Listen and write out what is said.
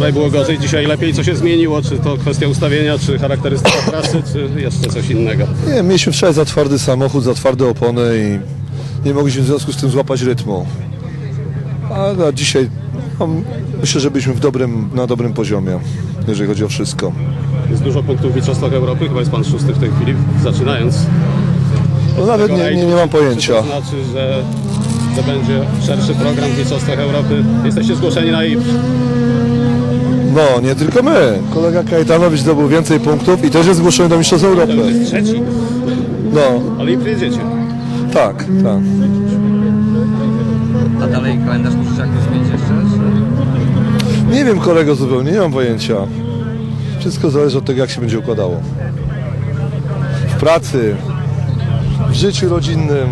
Wczoraj było gorzej, dzisiaj lepiej. Co się zmieniło? Czy to kwestia ustawienia, czy charakterystyka trasy, czy jeszcze coś innego? Nie, mieliśmy wczoraj za twardy samochód, za twarde opony i nie mogliśmy w związku z tym złapać rytmu. A dzisiaj no, myślę, że byliśmy w dobrym, na dobrym poziomie, jeżeli chodzi o wszystko. Jest dużo punktów w Mistrzostwach Europy, chyba jest pan szósty w tej chwili, zaczynając. No, nawet nie, nie, nie mam Czy pojęcia. to znaczy, że, że będzie szerszy program w Mistrzostwach Europy? Jesteście zgłoszeni na IPS. No, nie tylko my. Kolega Kajetanowicz zdobył więcej punktów i też jest zgłoszony do Mistrzostw Europy. jest trzeci, No, ale IPS jedziecie. tak, tak. A dalej kalendarz musisz jakoś zmienić jeszcze? Czy... Nie wiem kolego zupełnie, nie mam pojęcia. Wszystko zależy od tego, jak się będzie układało. W pracy, w życiu rodzinnym.